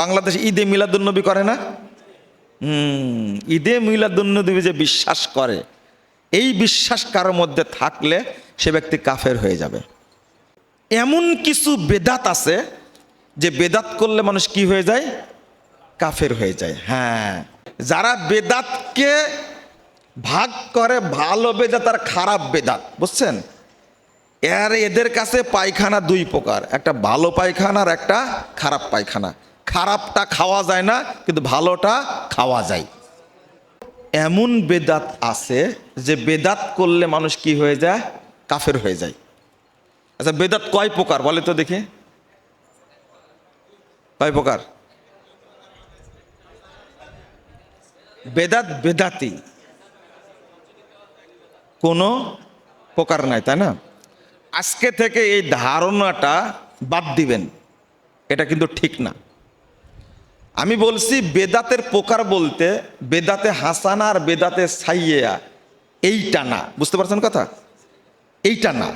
বাংলাদেশে ঈদে মিলাদুন্নবী করে না? হুম, ঈদে মিলাদুন্নবী যে বিশ্বাস করে, এই বিশ্বাস কারোর মধ্যে থাকলে সে ব্যক্তি কাফের হয়ে যাবে। এমন কিছু বেদাত আছে যে বেদাত করলে মানুষ কি হয়ে যায়? কাফের হয়ে যায় হ্যাঁ। যারা বেদাতকে ভাগ করে, ভালো বেদাত আর খারাপ বেদাত, বুঝছেন? এর এদের কাছে পায়খানা দুই প্রকার, একটা ভালো পায়খানা আর একটা খারাপ পায়খানা। খারাপটা খাওয়া যায় না, কিন্তু ভালোটা খাওয়া যায়। এমন বেদাত আছে যে বেদাত করলে মানুষ কি হয়ে যায়? কাফের হয়ে যায়। আচ্ছা বেদাত কয় প্রকার বলে তো দেখি। কয় প্রকার? বেদাত বেদাতি। কোনো প্রকার নাই, তাই না? আজকে থেকে এই ধারণাটা বাদ দিবেন। এটা কিন্তু ঠিক না। আমি বলছি বেদাতের প্রকার বলতে বেদাতে হাসানা আর বেদাতে সাইয়া এইটা না। বুঝতে পারছেন কথা? এইটা না।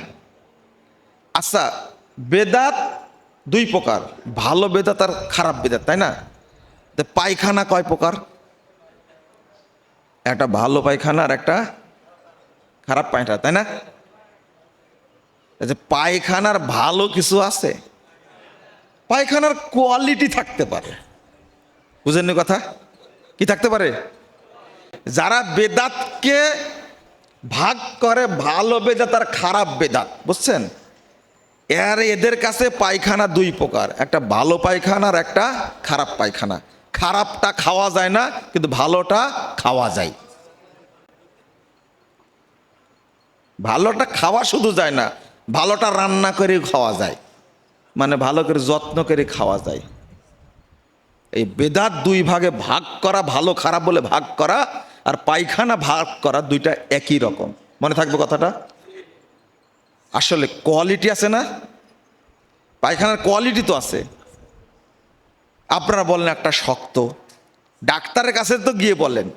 আচ্ছা বেদাত দুই প্রকার। ভালো বেদাত আর খারাপ বেদাত, তাই না? পায়খানা কয় প্রকার? একটা ভালো পায়খানা আর একটা খারাপ পায়খানা, তাই না? পায়খানার ভালো কিছু আছে, পায়খানার কোয়ালিটি থাকতে পারে। বুঝেননি কথা? কি থাকতে পারে? যারা বেদাতকে ভাগ করে, ভালো বেদাত আর খারাপ বেদাত, বুঝছেন? এর এদের কাছে পায়খানা দুই প্রকার, একটা ভালো পায়খানা আর একটা খারাপ পায়খানা। খারাপটা খাওয়া যায় না, কিন্তু ভালোটা খাওয়া যায়। ভালোটা খাওয়া শুধু যায় না, ভালোটা রান্না করে খাওয়া যায়। মানে ভালো করে যত্ন করে খাওয়া যায়। এই বেদাত দুই ভাগে ভাগ করা, ভালো খারাপ বলে ভাগ করা আর পায়খানা ভাগ করা দুইটা একই রকম। মনে থাকবে কথাটা? আসলে কোয়ালিটি আছে না? পায়খানার কোয়ালিটি তো আছে। আপনারা বলেন একটা শক্ত। ডাক্তারের কাছে তো গিয়ে বলেন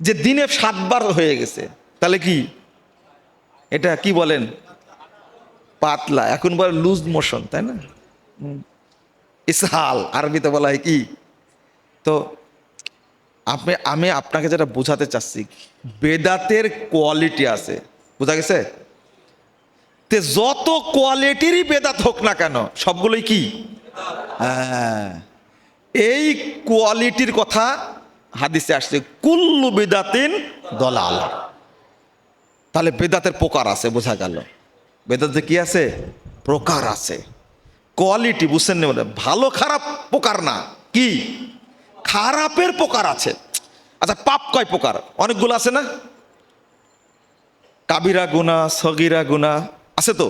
যে দিনে সাতবার হয়ে গেছে। তাহলে কি? এটা কি বলেন? পাতলা। এখন বলে লুজ মোশন তাই না। ইসহাল, আরবিতে বলা হয় কি? তো আপনি, আমি আপনাকে যেটা বোঝাতে চাচ্ছি, বেদাতের কোয়ালিটি আছে। বোঝা গেছে? তে যত কোয়ালিটিরই বেদাত হোক না কেন, সবগুলোই কি? হ্যাঁ। এই কোয়ালিটির কথা হাদিসে আসছে, কুল্লু বেদাতিন দলাল। তাহলে বেদাতের প্রকার আছে, বোঝা গেল। বেদাতে কি আছে? প্রকার আছে। কোয়ালিটি বুঝছেন নি ভালো খারাপ প্রকার না। কি? খারাপের প্রকার আছে। আচ্ছা পাপ কয় প্রকার অনেকগুলো আছে না? কাবিরা গুনা সগিরা গুনা আছে তো?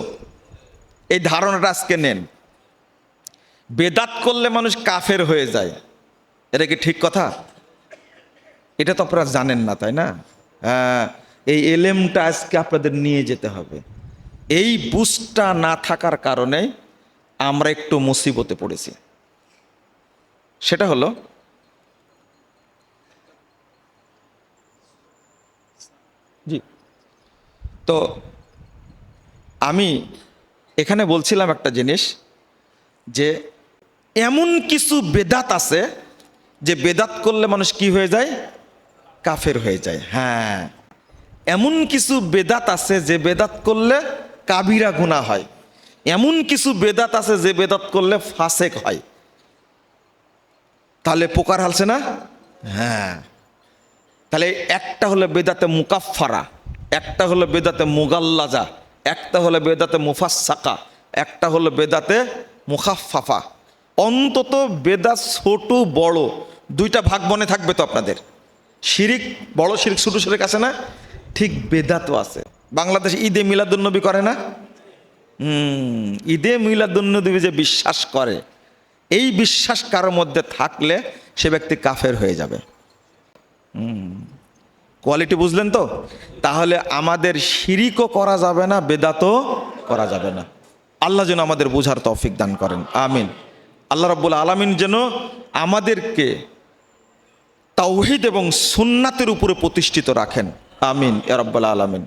এই ধারণাটা আজকে নেন। বেদাত করলে মানুষ কাফের হয়ে যায়। এটা কি ঠিক কথা? এটা তো আপনারা জানেন না, তাই না? হ্যাঁ এই এলেমটা আজকে আপনাদের নিয়ে যেতে হবে। এই বুঝটা না থাকার কারণে আমরা একটু মুসিবতে পড়েছি। সেটা হলো, জি। তো আমি এখানে বলছিলাম একটা জিনিস, যে এমন কিছু বেদাত আছে, যে বেদাত করলে মানুষ কি হয়ে যায়? কাফের হয়ে যায় হ্যাঁ। এমন কিছু বেদাত আছে, যে বেদাত করলে কাবিরা গুণা হয়। এমন কিছু বেদাত আছে যে বেদাত করলে ফাসেক হয়। তাহলে পোকার হালছে না? হ্যাঁ। তাহলে একটা হলো বেদাতে মুকাফারা একটা হলো বেদাতে মুগাল্লাজা, একটা হলো বেদাতে মুফাসাকা একটা হলো বেদাতে মুখাফাফা অন্তত বেদা ছোট বড়, দুইটা ভাগ মনে থাকবে তো আপনাদের। শিরিক, বড় শিরিক ছোট শিরিক আছে না? ঠিক বেদাতও আছে। বাংলাদেশ ঈদে মিলাদুন্নবী করে না? ঈদে মিলাদুন্নবী যে বিশ্বাস করে, এই বিশ্বাস কারোর মধ্যে থাকলে সে ব্যক্তি কাফের হয়ে যাবে। কোয়ালিটি বুঝলেন তো? তাহলে আমাদের শিরিকও করা যাবে না, বেদাতও করা যাবে না। আল্লাহ যেন আমাদের বোঝার তৌফিক দান করেন, আমিন। আল্লাহ রব্বুল আলমিন যেন আমাদেরকে তাওহিদ এবং সুন্নাতের উপরে প্রতিষ্ঠিত রাখেন, আমিন এ রব্বুল আলমিন।